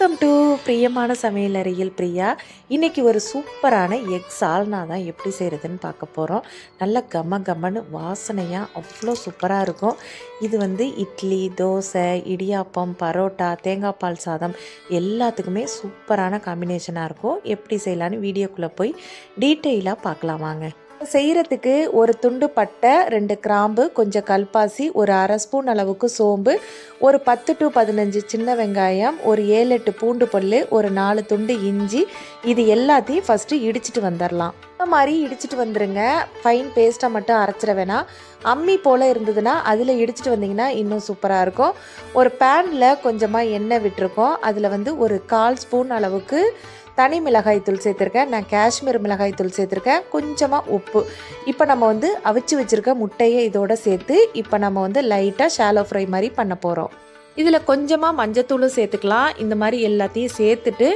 Welcome to பிரியமான சமையலறையில் பிரியா. இன்றைக்கி ஒரு சூப்பரான எக் சால்னா தான் எப்படி செய்கிறதுன்னு பார்க்க போகிறோம் நல்ல கம கமன்னு வாசனையாக அவ்வளோ சூப்பராக இருக்கும். இது வந்து இட்லி தோசை இடியாப்பம் பரோட்டா தேங்காய் பால் சாதம் எல்லாத்துக்குமே சூப்பரான காம்பினேஷனாக இருக்கும். எப்படி செய்யலான்னு வீடியோக்குள்ளே போய் டீட்டெயிலாக பார்க்கலாம் வாங்க. செய்கிறதுக்கு ஒரு துண்டு பட்டை ரெண்டு கிராம்பு கொஞ்சம் கல்பாசி ஒரு அரை ஸ்பூன் அளவுக்கு சோம்பு ஒரு பத்து டு பதினஞ்சு சின்ன வெங்காயம் ஒரு ஏழு எட்டு பூண்டு பல் ஒரு நாலு துண்டு இஞ்சி இது எல்லாத்தையும் ஃபஸ்ட்டு இடிச்சிட்டு வந்துடலாம் இந்த மாதிரி இடிச்சிட்டு வந்துடுங்க ஃபைன் பேஸ்ட்டாக மட்டும் அரைச்சிட வேணாம். அம்மி போல் இருந்ததுன்னா அதில் இடிச்சிட்டு வந்தீங்கன்னா இன்னும் சூப்பராக இருக்கும். ஒரு பேனில் கொஞ்சமாக எண்ணெய் விட்டுருக்கோம். அதில் வந்து ஒரு கால் ஸ்பூன் அளவுக்கு தனி மிளகாய் தூள் சேர்த்துருக்கேன். நான் காஷ்மீர் மிளகாய் தூள் சேர்த்துருக்கேன். கொஞ்சமாக உப்பு. இப்போ நம்ம வந்து அவிச்சு வச்சுருக்க முட்டையை இதோட சேர்த்து இப்போ நம்ம வந்து லைட்டாக ஷாலோ ஃப்ரை மாதிரி பண்ண போகிறோம் இதில் கொஞ்சமாக மஞ்சத்தூளும் சேர்த்துக்கலாம். இந்த மாதிரி எல்லாத்தையும் சேர்த்துட்டு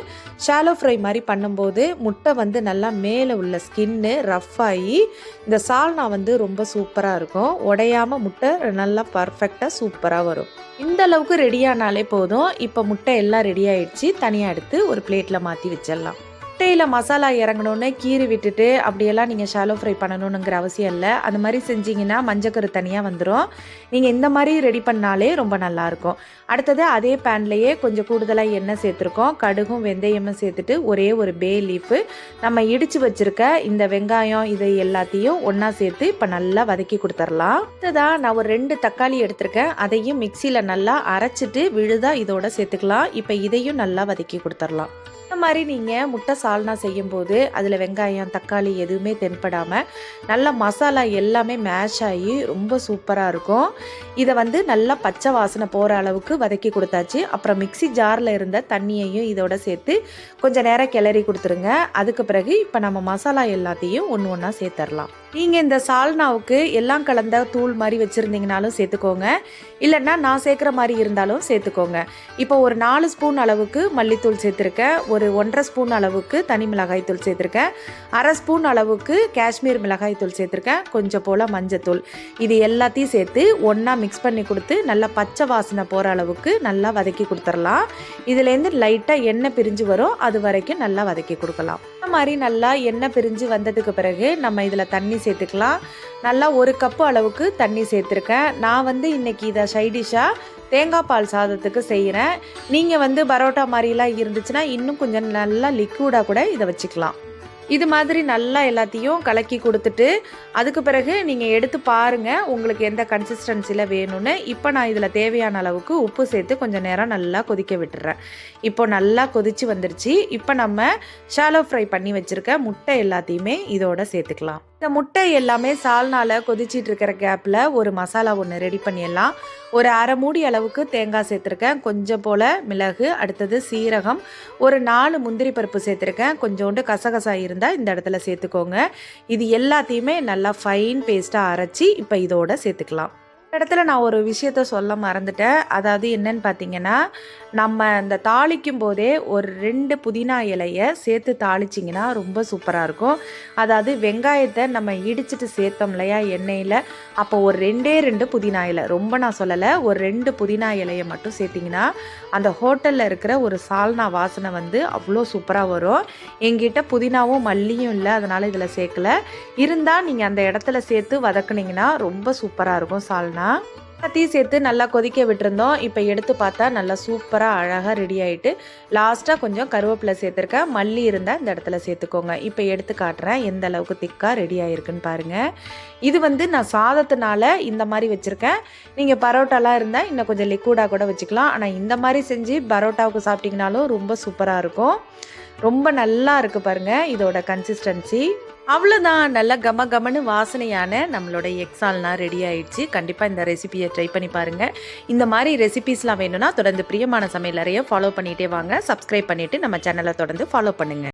ஷாலோ ஃப்ரை மாதிரி பண்ணும்போது முட்டை வந்து நல்லா மேலே உள்ள ஸ்கின்னு ரஃப் ஆகி இந்த சால்னா வந்து ரொம்ப சூப்பராக இருக்கும். உடையாமல் முட்டை நல்லா பர்ஃபெக்டாக சூப்பராக வரும். இந்த அளவுக்கு ரெடியானாலே போதும். இப்போ முட்டை எல்லாம் ரெடி ஆயிடுச்சு. தனியாக எடுத்து ஒரு பிளேட்டில் மாற்றி வச்சிடலாம். முட்டையில் மசாலா இறங்கணுன்னு கீறி விட்டுட்டு அப்படியெல்லாம் நீங்கள் ஷாலோ ஃப்ரை பண்ணணுங்கிற அவசியம் இல்லை. அந்த மாதிரி செஞ்சீங்கன்னா மஞ்சக்கரு தனியாக வந்துடும் நீங்கள் இந்த மாதிரி ரெடி பண்ணாலே ரொம்ப நல்லாயிருக்கும் அடுத்தது அதே பேன்லேயே கொஞ்சம் கூடுதலாக எண்ணெய் சேர்த்துருக்கோம். கடுகும் வெந்தயமும் சேர்த்துட்டு ஒரே ஒரு பே லீஃபு நம்ம இடித்து வச்சுருக்க இந்த வெங்காயம் இதை எல்லாத்தையும் ஒன்றா சேர்த்து இப்போ நல்லா வதக்கி கொடுத்துர்லாம் அடுத்ததாக நான் ஒரு ரெண்டு தக்காளி எடுத்திருக்கேன். அதையும் மிக்சியில் நல்லா அரைச்சிட்டு விழுதாக இதோட சேர்த்துக்கலாம். இப்போ இதையும் நல்லா வதக்கி கொடுத்துர்லாம் இந்த மாதிரி நீங்கள் முட்டை சால்னா செய்யும்போது அதில் வெங்காயம் தக்காளி எதுவுமே தென்படாமல் நல்ல மசாலா எல்லாமே மேஷ் ஆகி ரொம்ப சூப்பராக இருக்கும். இதை வந்து நல்லா பச்சை வாசனை போகிற அளவுக்கு வதக்கி கொடுத்தாச்சு. அப்புறம் மிக்சி ஜாரில் இருந்த தண்ணியையும் இதோட சேர்த்து கொஞ்சம் நேரம் கிளறி கொடுத்துருங்க. அதுக்கு பிறகு இப்போ நம்ம மசாலா எல்லாத்தையும் ஒன்று ஒன்றா சேர்த்துடலாம் நீங்கள் இந்த சால்னாவுக்கு எல்லாம் கலந்த தூள் மாதிரி வச்சுருந்தீங்கனாலும் சேர்த்துக்கோங்க. இல்லைன்னா நான் சேர்க்குற மாதிரி இருந்தாலும் சேர்த்துக்கோங்க. இப்போ ஒரு நாலு ஸ்பூன் அளவுக்கு மல்லித்தூள் சேர்த்துருக்கேன். ஒரு ஒன்றரை ஸ்பூன் அளவுக்கு தனி மிளகாய் தூள் சேர்த்துருக்கேன். அரை ஸ்பூன் அளவுக்கு காஷ்மீர் மிளகாய் தூள் சேர்த்துருக்கேன். கொஞ்சம் போல் மஞ்சத்தூள். இது எல்லாத்தையும் சேர்த்து ஒன்றா மிக்ஸ் பண்ணி கொடுத்து நல்லா பச்சை வாசனை போகிற அளவுக்கு நல்லா வதக்கி கொடுத்துடலாம். இதுலேருந்து லைட்டாக எண்ணெய் பிரிஞ்சு வரும். அது வரைக்கும் நல்லா வதக்கி கொடுக்கலாம். மாதிரி நல்லா எண்ணெய் பிரிஞ்சு வந்ததுக்கு பிறகு நம்ம இதில் தண்ணி சேர்த்துக்கலாம். நல்லா ஒரு கப்பு அளவுக்கு தண்ணி சேர்த்துருக்கேன். நான் வந்து இன்றைக்கி இதை சைடிஷாக தேங்காய் பால் சாதத்துக்கு செய்கிறேன் நீங்கள் வந்து பரோட்டா மாதிரிலாம் இருந்துச்சுன்னா இன்னும் கொஞ்சம் நல்லா லிக்விடாக கூட இதை வச்சுக்கலாம். இது மாதிரி நல்லா எல்லாத்தையும் கலக்கி கொடுத்துட்டு அதுக்கு பிறகு நீங்கள் எடுத்து பாருங்கள் உங்களுக்கு எந்த கன்சிஸ்டன்சியில் வேணும்னு. இப்போ நான் இதில் தேவையான அளவுக்கு உப்பு சேர்த்து கொஞ்சம் நேரம் நல்லா கொதிக்க விட்டுறேன். இப்போ நல்லா கொதிச்சு வந்துருச்சு. இப்போ நம்ம ஷாலோ ஃப்ரை பண்ணி வச்சுருக்க முட்டை எல்லாத்தையுமே இதோட சேர்த்துக்கலாம். இந்த முட்டை எல்லாமே சால்னால கொதிச்சிட்டு இருக்கிற கேப்பில் ஒரு மசாலா ஒன்று ரெடி பண்ணிடலாம். ஒரு அரை மூடி அளவுக்கு தேங்காய் சேர்த்துருக்கேன். கொஞ்சம் போல் மிளகு அடுத்தது சீரகம் ஒரு நாலு முந்திரி பருப்பு சேர்த்துருக்கேன். கொஞ்சோண்டு கசகசா இருந்தால் இந்த இடத்துல சேர்த்துக்கோங்க. இது எல்லாத்தையுமே நல்லா ஃபைன் பேஸ்ட்டாக அரைச்சி இப்போ இதோட சேர்த்துக்கலாம். இடத்துல நான் ஒரு விஷயத்த சொல்ல மறந்துட்டேன். அதாவது என்னன்னு பார்த்தீங்கன்னா நம்ம இந்த தாளிக்கும் போதே ஒரு ரெண்டு புதினா இலையை சேர்த்து தாளிச்சிங்கன்னா ரொம்ப சூப்பராக இருக்கும். அதாவது வெங்காயத்தை நம்ம இடிச்சிட்டு சேர்த்தோம் இல்லையா எண்ணெயில் அப்போ ஒரு ரெண்டே ரெண்டு புதினா இலை. ரொம்ப நான் சொல்லலை ஒரு ரெண்டு புதினா இலையை மட்டும் சேர்த்திங்கன்னா அந்த ஹோட்டலில் இருக்கிற ஒரு சால்னா வாசனை வந்து அவ்வளோ சூப்பராக வரும். எங்கிட்ட புதினாவும் மல்லியும் இல்லை அதனால் இதில் சேர்க்கல. இருந்தால் நீங்கள் அந்த இடத்துல சேர்த்து வதக்குனிங்கன்னா ரொம்ப சூப்பராக இருக்கும் சால்னா. எல்லாத்தையும் சேர்த்து நல்லா கொதிக்க விட்டுருந்தோம். இப்போ எடுத்து பார்த்தா நல்லா சூப்பராக அழகாக ரெடி ஆகிட்டு லாஸ்ட்டாக கொஞ்சம் கருவேப்பிலை சேர்த்துருக்கேன் மல்லி இருந்தால் இந்த இடத்துல சேர்த்துக்கோங்க. இப்போ எடுத்து காட்டுறேன் எந்த அளவுக்கு திக்காக ரெடி ஆகிருக்குன்னு பாருங்கள் இது வந்து நான் சாதத்தினால இந்த மாதிரி வச்சுருக்கேன். நீங்கள் பரோட்டாலாம் இருந்தால் இன்னும் கொஞ்சம் லிக்விடாக கூட வச்சுக்கலாம். ஆனால் இந்த மாதிரி செஞ்சு பரோட்டாவுக்கு சாப்பிட்டிங்கனாலும் ரொம்ப சூப்பராக இருக்கும். ரொம்ப நல்லா இருக்குது பாருங்கள் இதோட கன்சிஸ்டன்சி அவ்வளோதான் நல்ல கம கமனு வாசனையான நம்மளோட எக்ஸால்னா ரெடி ஆயிடுச்சு. கண்டிப்பாக இந்த ரெசிபியை ட்ரை பண்ணி பாருங்கள் இந்த மாதிரி ரெசிபிஸ்லாம் வேணும்னா தொடர்ந்து பிரியமான சமையல் அறையை ஃபாலோ பண்ணிகிட்டே வாங்க. சப்ஸ்கிரைப் பண்ணிவிட்டு நம்ம சேனலை தொடர்ந்து ஃபாலோ பண்ணுங்கள்